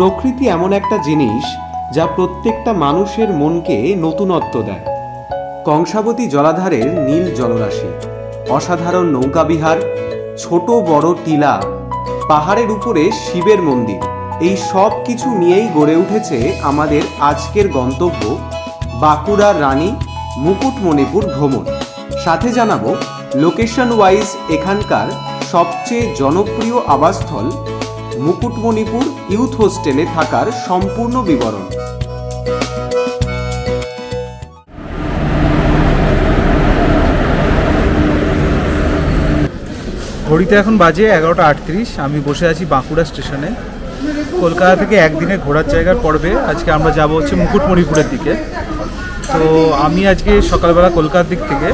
প্রকৃতি এমন একটা জিনিস যা প্রত্যেকটা মানুষের মনকে নতুনত্ব দেয়। কংসাবতী জলাধারের নীল জলরাশি, অসাধারণ নৌকাবিহার ছোট বড় টিলা, পাহাড়ের উপরে শিবের মন্দির, এই সব কিছু নিয়েই গড়ে উঠেছে আমাদের আজকের গন্তব্য বাঁকুড়ার রানী মুকুটমণিপুর ভ্রমণ। সাথে জানাব লোকেশন ওয়াইজ এখানকার সবচেয়ে জনপ্রিয় আবাসস্থল মুকুটমণিপুর ইউথ হোস্টেলে থাকার সম্পূর্ণ বিবরণ। ঘড়িতে এখন বাজে এগারোটা আটত্রিশ, আমি বসে আছি বাঁকুড়া স্টেশনে। কলকাতা থেকে একদিনে ঘোরার জায়গার পর্বে, আজকে আমরা যাব হচ্ছে মুকুটমণিপুরের দিকে। তো আমি আজকে সকালবেলা কলকাতার দিক থেকে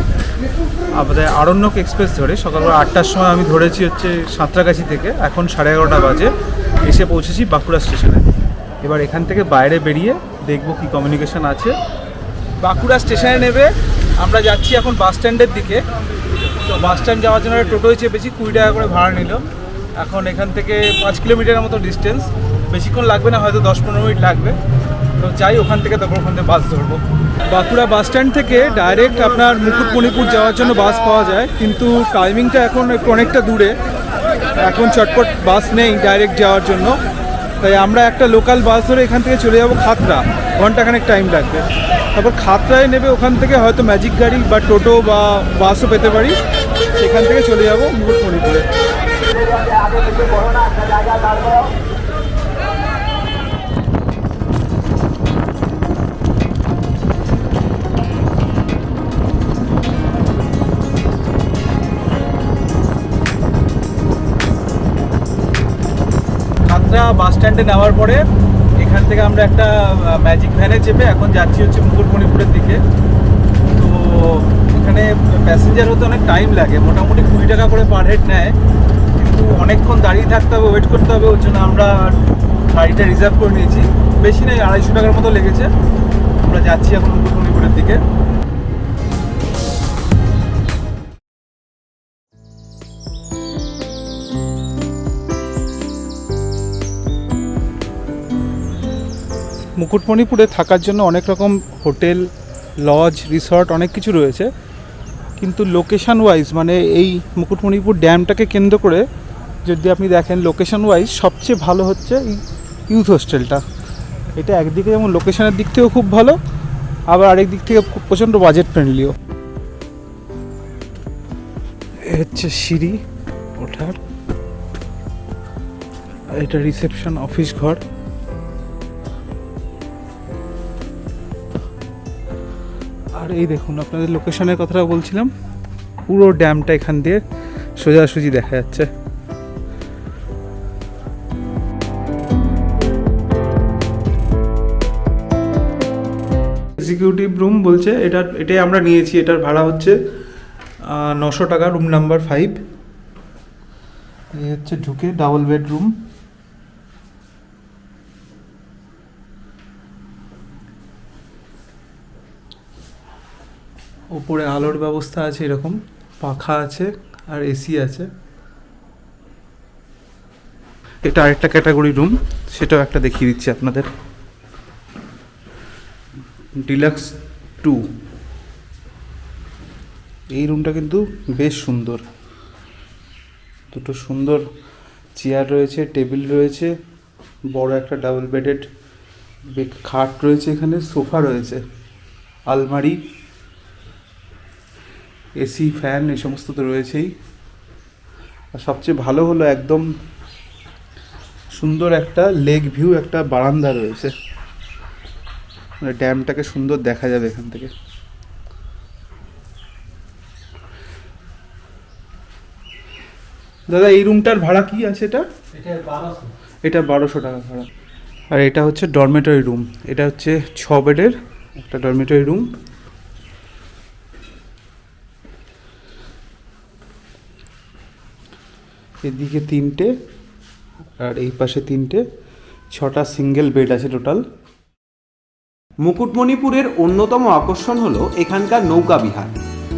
আমাদের আরণ্যক এক্সপ্রেস ধরে সকালবেলা আটটার সময় আমি ধরেছি হচ্ছে সাঁতরাগাছি থেকে। এখন সাড়ে এগারোটা বাজে। এসে পৌঁছেছি বাঁকুড়া স্টেশনে। এবার এখান থেকে বাইরে বেরিয়ে দেখব কি কমিউনিকেশন আছে। বাঁকুড়া স্টেশনে নেবে। আমরা যাচ্ছি এখন বাস স্ট্যান্ডের দিকে। তো বাস স্ট্যান্ড যাওয়ার জন্য টোটোই চেপেছি, কুড়ি টাকা করে ভাড়া নিল এখন এখান থেকে পাঁচ কিলোমিটারের মতো ডিস্টেন্স বেশিক্ষণ লাগবে না, হয়তো দশ পনেরো মিনিট লাগবে। তো যাই ওখান থেকে, তারপর ওখান থেকে বাস ধরবো। বাঁকুড়া বাস স্ট্যান্ড থেকে ডাইরেক্ট আপনার মুকুটমণিপুর যাওয়ার জন্য বাস পাওয়া যায়, কিন্তু টাইমিংটা এখন একটু অনেকটা দূরে। এখন চটপট বাস নেই ডাইরেক্ট যাওয়ার জন্য। তাই আমরা একটা লোকাল বাস ধরে এখান থেকে চলে যাব খাতড়া। ঘন্টাখানেক টাইম লাগবে। তারপর খাতড়ায় নেবে ওখান থেকে হয়তো ম্যাজিক গাড়ি বা টোটো বা বাসও পেতে পারি। সেখান থেকে চলে যাব মুকুটমণিপুরে। বাস স্ট্যান্ডে নেওয়ার পরে এখান থেকে আমরা একটা ম্যাজিক ভ্যানে চেপে এখন যাচ্ছি হচ্ছে মুকুটমণিপুরের দিকে। তো এখানে প্যাসেঞ্জার হতে অনেক টাইম লাগে, মোটামুটি কুড়ি টাকা করে পার হেড নেয়। কিন্তু অনেকক্ষণ দাঁড়িয়ে থাকতে হবে ওয়েট করতে হবে, ওর জন্য আমরা গাড়িটা রিজার্ভ করে নিয়েছি। বেশি নেই, আড়াইশো টাকার মতো লেগেছে। আমরা যাচ্ছি এখন মুকুটমণিপুরের দিকে। মুকুটমণিপুরে থাকার জন্য অনেক রকম হোটেল, লজ, রিসর্ট অনেক কিছু রয়েছে। কিন্তু লোকেশান ওয়াইজ মানে এই মুকুটমণিপুর ড্যামটাকে কেন্দ্র করে যদি আপনি দেখেন লোকেশান ওয়াইজ সবচেয়ে ভালো হচ্ছে ইউথ হোস্টেলটা এটা একদিকে যেমন লোকেশানের দিক থেকেও খুব ভালো, আবার আরেক দিক থেকে প্রচণ্ড বাজেট ফ্রেন্ডলিও হচ্ছে সিঁড়ি, ওঠার। এটা রিসেপশন অফিস ঘর। আর এই দেখুন, আপনাদের লোকেশনের কথাটা বলছিলাম। পুরো ড্যামটা এখান দিয়ে সোজাসুজি দেখা যাচ্ছে। এক্সিকিউটিভ রুম বলছে এটার এটাই আমরা নিয়েছি, এটার ভাড়া হচ্ছে নশো টাকা রুম নাম্বার ফাইভ এই হচ্ছে ঢুকে ডাবল বেডরুম ওপরে আলোর ব্যবস্থা আছে এরকম, পাখা আছে আর এসি আছে। এটা আরেকটা ক্যাটাগরি রুম সেটাও একটা দেখিয়ে দিচ্ছি আপনাদের। ডিলাক্স টু এই রুমটা কিন্তু বেশ সুন্দর। দুটো সুন্দর চেয়ার রয়েছে টেবিল রয়েছে, বড় একটা ডাবল বেডেড খাট রয়েছে এখানে, সোফা রয়েছে, আলমারি। এসি ফ্যান এই সমস্ত তো রয়েছেই। আর সবচেয়ে ভালো হলো একদম সুন্দর একটা লেক ভিউ একটা বারান্দা রয়েছে। মানে ড্যামটাকে সুন্দর দেখা যাবে এখান থেকে। দাদা এই রুমটার ভাড়া কি আছে এটা? এটা বারোশো। টাকা ভাড়া। আর এটা হচ্ছে ডরমেটরি রুম এটা হচ্ছে ছ বেডের একটা ডরমেটরি রুম এদিকে তিনটে, আর এই পাশে তিনটে। ছটা সিঙ্গেল বেড আছে টোটাল মুকুটমণিপুরের অন্যতম আকর্ষণ হলো এখানকার নৌকা বিহার।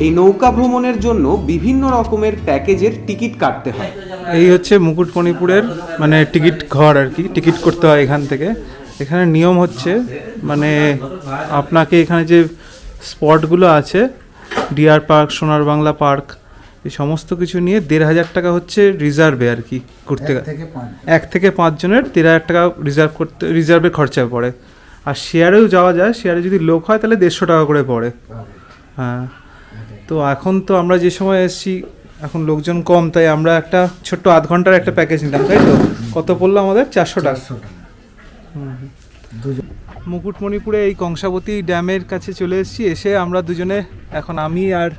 এই নৌকা ভ্রমণের জন্য বিভিন্ন রকমের প্যাকেজের টিকিট কাটতে হয়। এই হচ্ছে মুকুটমণিপুরের মানে টিকিট ঘর আর কি, টিকিট করতে হয় এখান থেকে। এখানে নিয়ম হচ্ছে মানে আপনাকে এখানে যে স্পটগুলো আছে, ডিয়ার পার্ক সোনার বাংলা পার্ক এই সমস্ত কিছু নিয়ে দেড় হাজার টাকা হচ্ছে রিজার্ভে আর কি ঘুরতে গেলে এক থেকে পাঁচজনের দেড় হাজার টাকা রিজার্ভ করতে রিজার্ভে খরচা পড়ে। আর শেয়ারেও যাওয়া যায় শেয়ারে যদি লোক হয় তাহলে দেড়শো টাকা করে পড়ে। হ্যাঁ। তো এখন তো আমরা যে সময় এসেছি এখন লোকজন কম তাই আমরা একটা ছোট্ট আধ ঘণ্টার একটা প্যাকেজ নিলাম তাই তো? কত পড়ল আমাদের? চারশো টাকা। হুম, হুম। মুকুটমণিপুরে এই কংসাবতী ড্যামের কাছে চলে এসেছি। এসে আমরা দুজনে, এখন আমি আর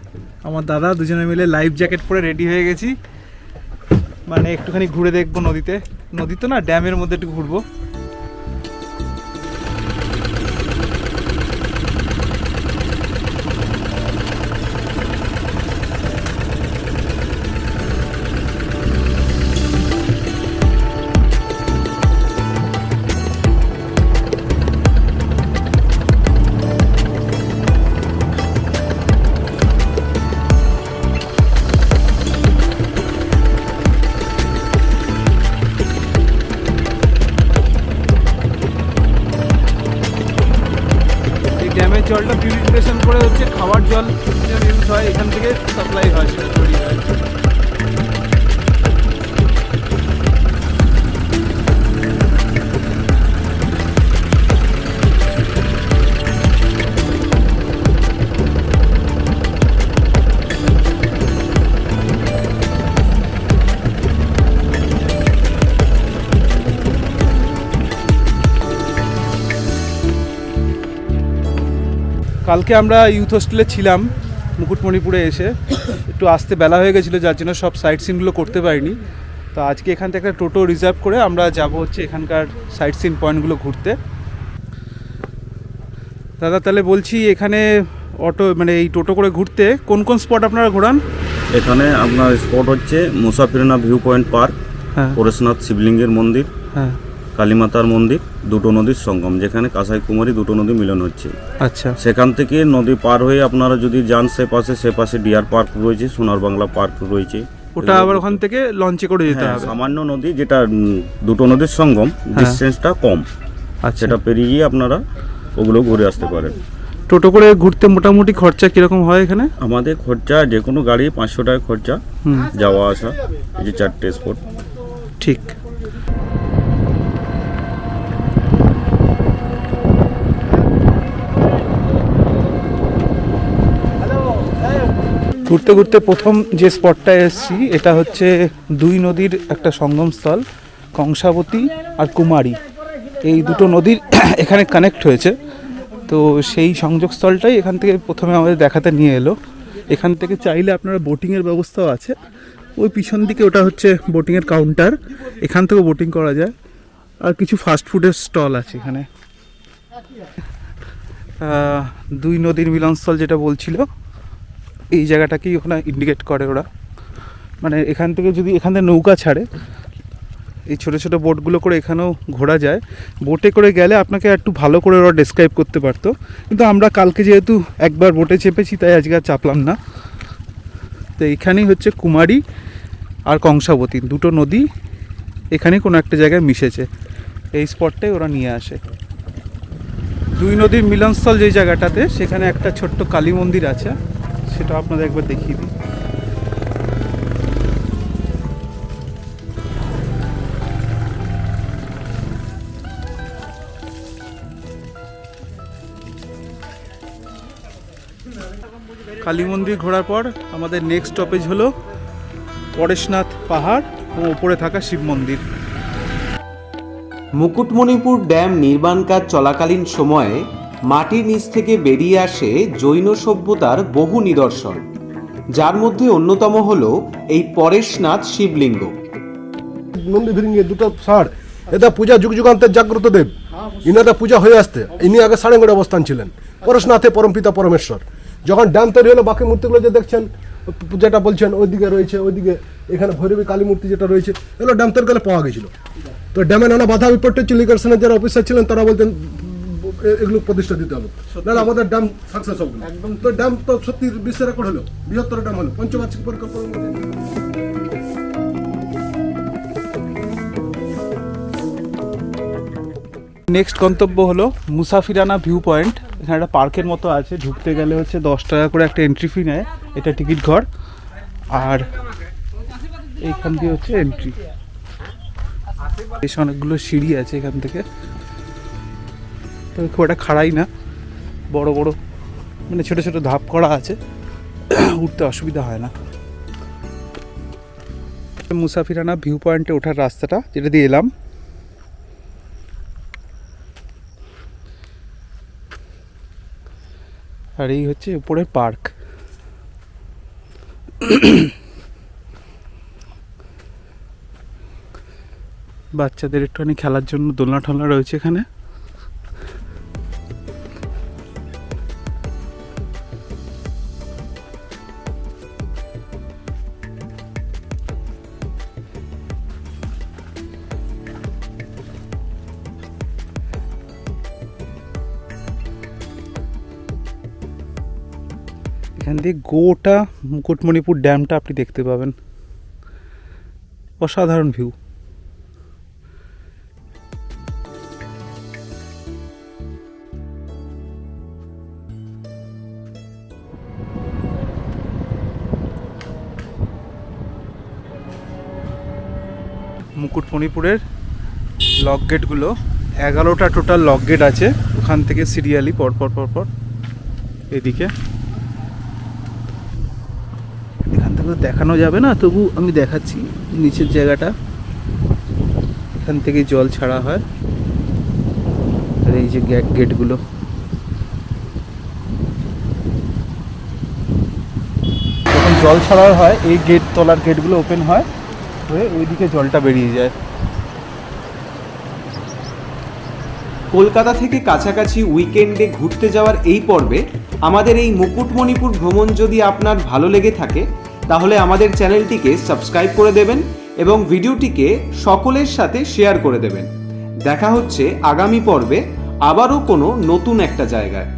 আমার দাদা দুজনে মিলে লাইফ জ্যাকেট পরে রেডি হয়ে গেছি। মানে একটুখানি ঘুরে দেখব নদীতে। নদী তো না, ড্যামের মধ্যে একটু ঘুরবো। জলটা পিউরিফিকেশন করে হচ্ছে খাবার জল ইউজ হয় এখান থেকে সাপ্লাই হয় তৈরি হয়। কালকে আমরা ইউথ হোস্টেলে ছিলাম মুকুটমণিপুরে এসে। একটু আসতে বেলা হয়ে গেছিল যার জন্য সব সাইট সিনগুলো করতে পারিনি। তো আজকে এখান থেকে একটা টোটো রিজার্ভ করে আমরা যাব হচ্ছে এখানকার সাইট সিন পয়েন্টগুলো ঘুরতে। দাদা তাহলে বলছি এখানে অটো মানে এই টোটো করে ঘুরতে কোন কোন স্পট আপনারা ঘোরান? এখানে আপনার স্পট হচ্ছে মুসাফিরানা ভিউ পয়েন্ট পার্ক হ্যাঁ। পরেশনাথ শিবলিঙ্গের মন্দির। হ্যাঁ। কালীমাতার মন্দির দুটো নদীর সঙ্গম যেখানে কাঁসাই কুমারী দুটো নদী মিলন হচ্ছে। আচ্ছা। সেখান থেকে নদী পার হয়ে আপনারা যদি যান সে পাশে সে পাশে ডিয়ার পার্ক রয়েছে সোনার বাংলা পার্ক রয়েছে। ওটা আবার ওখান থেকে লঞ্চে করে যেতে হ্যাঁ, হবে। সামান্য নদী যেটা দুটো নদীর সঙ্গম ডিস্টেন্সটা কম। আচ্ছা। সেটা পেরিয়ে আপনারা ওগুলো ঘুরে আসতে পারেন। টোটো করে ঘুরতে মোটামুটি খরচা কীরকম হয় এখানে? আমাদের খরচা যে কোনো গাড়ি পাঁচশো টাকা খরচা যাওয়া আসা এই যে চারটে স্পট ঠিক। ঘুরতে ঘুরতে প্রথম যে স্পটটায় এসেছি, এটা হচ্ছে দুই নদীর একটা সঙ্গমস্থল কংসাবতী আর কুমারী। এই দুটো নদীর এখানে কানেক্ট হয়েছে। তো সেই সংযোগস্থলটাই এখান থেকে প্রথমে আমাদের দেখাতে নিয়ে এলো। এখান থেকে চাইলে আপনারা বোটিংয়ের ব্যবস্থাও আছে। ওই পিছন দিকে ওটা হচ্ছে বোটিংয়ের কাউন্টার এখান থেকেও বোটিং করা যায়। আর কিছু ফাস্ট ফুডের স্টল আছে এখানে। দুই নদীর মিলনস্থল যেটা বলছিল এই জায়গাটাকেই ওখানে ইন্ডিকেট করে ওরা। মানে এখান থেকে যদি এখান থেকে নৌকা ছাড়ে, এই ছোটো ছোটো বোটগুলো করে এখানেও ঘোরা যায়। বোটে করে গেলে আপনাকে একটু ভালো করে ওরা ডেসক্রাইব করতে পারতো। কিন্তু আমরা কালকে যেহেতু একবার বোটে চেপেছি, তাই আজকে আর চাপলাম না। তো এখানেই হচ্ছে কুমারী আর কংসাবতী, দুটো নদী এখানে কোনো একটা জায়গায় মিশেছে। এই স্পটটাই ওরা নিয়ে আসে। দুই নদীর মিলনস্থল যেই জায়গাটাতে, সেখানে একটা ছোট্ট কালী মন্দির আছে। সেটা আপনাদের একবার দেখিয়ে দিই। কালী মন্দির ঘোরার পর আমাদের নেক্সট স্টপেজ হলো পরেশনাথ পাহাড় ও ওপরে থাকা শিব মন্দির। মুকুটমণিপুর ড্যাম নির্মাণ কাজ চলাকালীন সময়ে মাটির নিচ থেকে বেরিয়ে আসে জৈন সভ্যতার বহু নিদর্শন। যার মধ্যে অন্যতম হল এই পরেশনাথ শিবলিঙ্গ। নন্দী দুটো ষাঁড় এটা পূজা যুগ যুগান্তের জাগ্রত দেব। ইনাদের পূজা হয়ে আসতে ইনি আগে সাড়েঙ্গড়ে অবস্থান ছিলেন, পরশনাথে পরমপিতা পরমেশ্বর। যখন ড্যাম তৈরি হলো বাকি মূর্তিগুলো যে দেখছেন, যেটা বলছেন, ওইদিকে রয়েছে, ওইদিকে এখানে ভৈরবী কালী মূর্তি যেটা রয়েছে, এগুলো ড্যাম তৈরি পাওয়া গেছিল। তো ড্যামে নানা বাধা বিপত্তি ছিল ইরিগেশনের যারা অফিসার ছিলেন, তারা বলতেন এগুলো প্রতিষ্ঠা দিতে হবে। নাহলে আমাদের ড্যাম সাকসেস হবে। তো ড্যাম তো সত্যি বিশ্ব রেকর্ড হলো। বৃহত্তর ড্যাম হলো। পঞ্চবার্ষিক পরিকল্পনার মধ্যে নেক্সট গন্তব্য হলো মুসাফিরানা ভিউ পয়েন্ট এখানে একটা পার্কের মতো আছে। ঢুকতে গেলে হচ্ছে দশ টাকা করে একটা এন্ট্রি ফি নেয়। এটা টিকিট ঘর। আর এইখান দিয়ে হচ্ছে এন্ট্রি বেশ অনেকগুলো সিঁড়ি আছে এখান থেকে। তবে খুব একটা খাড়াই না। বড় বড় মানে ছোট ছোট ধাপ করা আছে। উঠতে অসুবিধা হয় না। মুসাফিরানা ভিউ পয়েন্টে ওঠার রাস্তাটা যেটা দিয়ে এলাম। আর এই হচ্ছে উপরের পার্ক। বাচ্চাদের একটুখানি খেলার জন্য দোলনা ঠোলনা রয়েছে এখানে। এখান দিয়ে গোটা মুকুটমণিপুর ড্যামটা আপনি দেখতে পাবেন। অসাধারণ ভিউ। মুকুটমণিপুরের লক গেটগুলো, এগারোটা টোটাল লক গেট আছে। ওখান থেকে সিরিয়ালি পরপর পরপর এদিকে। তো দেখানো যাবে না, তবু আমি দেখাচ্ছি নিচের জায়গাটা। এখান থেকে জল ছাড়া হয়। আর এই যে গেটগুলো। যখন জল ছাড়া হয়, এই গেট তলার গেটগুলো ওপেন হয়, হয়ে ওইদিকে জলটা বেরিয়ে যায়। কলকাতা থেকে কাছাকাছি উইকেন্ডে ঘুরতে যাওয়ার এই পর্বে আমাদের এই মুকুটমণিপুর ভ্রমণ যদি আপনার ভালো লেগে থাকে তাহলে আমাদের চ্যানেলটিকে সাবস্ক্রাইব করে দেবেন এবং ভিডিওটিকে সকলের সাথে শেয়ার করে দেবেন। দেখা হচ্ছে আগামী পর্বে আবারও কোনো নতুন একটা জায়গায়।